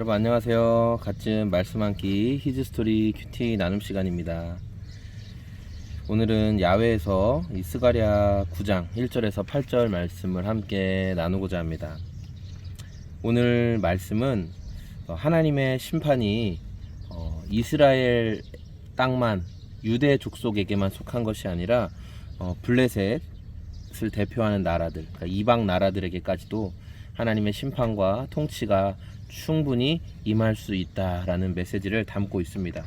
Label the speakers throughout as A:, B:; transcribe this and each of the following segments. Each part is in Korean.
A: 여러분 안녕하세요. 같은 말씀 한 끼 히즈스토리 큐티 나눔 시간입니다. 오늘은 야외에서 이 스가랴 9장 1절에서 8절 말씀을 함께 나누고자 합니다. 오늘 말씀은 어, 하나님의 심판이 어, 이스라엘 땅만 유대 족속에게만 속한 것이 아니라 어, 블레셋을 대표하는 나라들, 그러니까 이방 나라들에게까지도 하나님의 심판과 통치가 충분히 임할 수 있다라는 메시지를 담고 있습니다.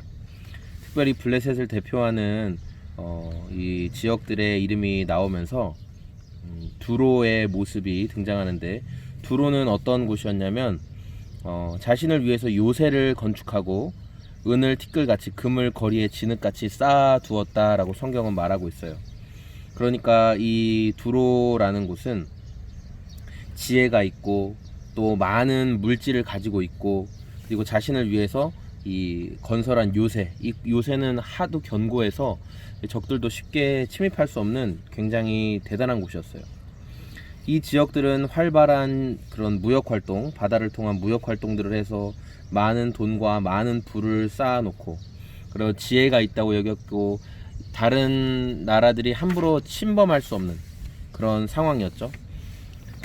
A: 특별히 블레셋을 대표하는 어, 이 지역들의 이름이 나오면서 음, 두로의 모습이 등장하는데 두로는 어떤 곳이었냐면 어, 자신을 위해서 요새를 건축하고 은을 티끌같이 금을 거리에 진흙같이 쌓아 두었다라고 성경은 말하고 있어요. 그러니까 이 두로라는 곳은 지혜가 있고 또 많은 물질을 가지고 있고 그리고 자신을 위해서 이 건설한 요새 이 요새는 하도 견고해서 적들도 쉽게 침입할 수 없는 굉장히 대단한 곳이었어요. 이 지역들은 활발한 그런 무역 활동, 바다를 통한 무역 활동들을 해서 많은 돈과 많은 부를 쌓아놓고 그리고 지혜가 있다고 여겼고 다른 나라들이 함부로 침범할 수 없는 그런 상황이었죠.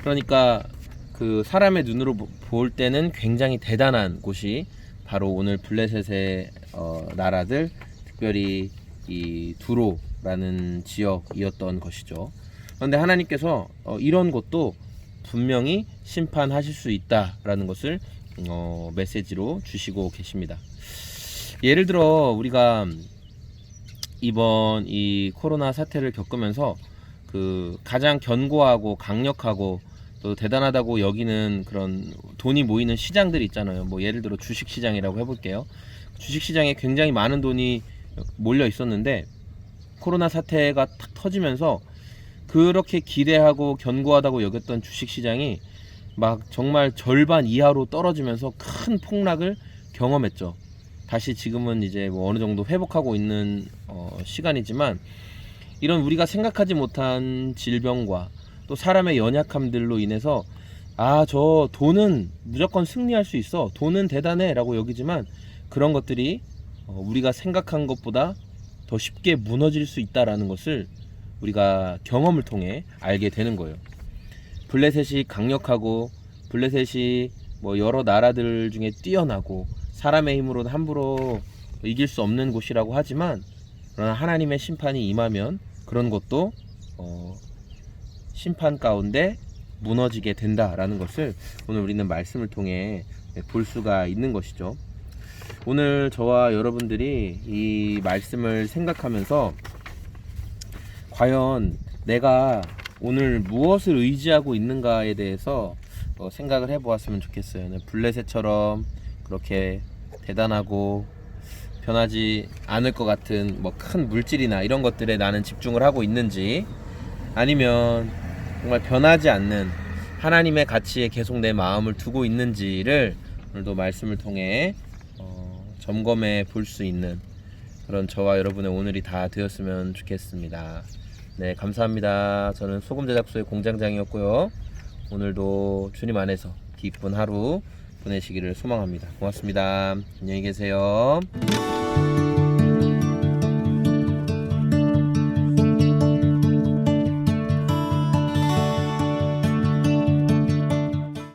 A: 그러니까 그 사람의 눈으로 보- 볼 때는 굉장히 대단한 곳이 바로 오늘 블레셋의 어, 나라들 특별히 이 두로라는 지역이었던 것이죠. 그런데 하나님께서 어, 이런 것도 분명히 심판하실 수 있다라는 것을 어, 메시지로 주시고 계십니다. 예를 들어 우리가 이번 이 코로나 사태를 겪으면서 그 가장 견고하고 강력하고 또 대단하다고 여기는 그런 돈이 모이는 시장들이 있잖아요. 뭐 예를 들어 주식 시장이라고 해볼게요. 주식 시장에 굉장히 많은 돈이 몰려 있었는데 코로나 사태가 탁 터지면서 그렇게 기대하고 견고하다고 여겼던 주식 시장이 막 정말 절반 이하로 떨어지면서 큰 폭락을 경험했죠. 다시 지금은 이제 뭐 어느 정도 회복하고 있는 어, 시간이지만 이런 우리가 생각하지 못한 질병과 또 사람의 연약함들로 인해서 아 저 돈은 무조건 승리할 수 있어 돈은 대단해 라고 여기지만 그런 것들이 어, 우리가 생각한 것보다 더 쉽게 무너질 수 있다라는 것을 우리가 경험을 통해 알게 되는 거예요. 블레셋이 강력하고 블레셋이 뭐 여러 나라들 중에 뛰어나고 사람의 힘으로는 함부로 이길 수 없는 곳이라고 하지만 그러나 하나님의 심판이 임하면 그런 것도 어, 심판 가운데 무너지게 된다라는 것을 오늘 우리는 말씀을 통해 볼 수가 있는 것이죠. 오늘 저와 여러분들이 이 말씀을 생각하면서 과연 내가 오늘 무엇을 의지하고 있는가에 대해서 어, 생각을 해보았으면 좋겠어요. 네, 블레셋처럼 그렇게 대단하고 변하지 않을 것 같은 뭐 큰 물질이나 이런 것들에 나는 집중을 하고 있는지 아니면 정말 변하지 않는 하나님의 가치에 계속 내 마음을 두고 있는지를 오늘도 말씀을 통해 어, 점검해 볼 수 있는 그런 저와 여러분의 오늘이 다 되었으면 좋겠습니다. 네, 감사합니다. 저는 소금 제작소의 공장장이었고요. 오늘도 주님 안에서 기쁜 하루 보내시기를 소망합니다. 고맙습니다. 안녕히 계세요. you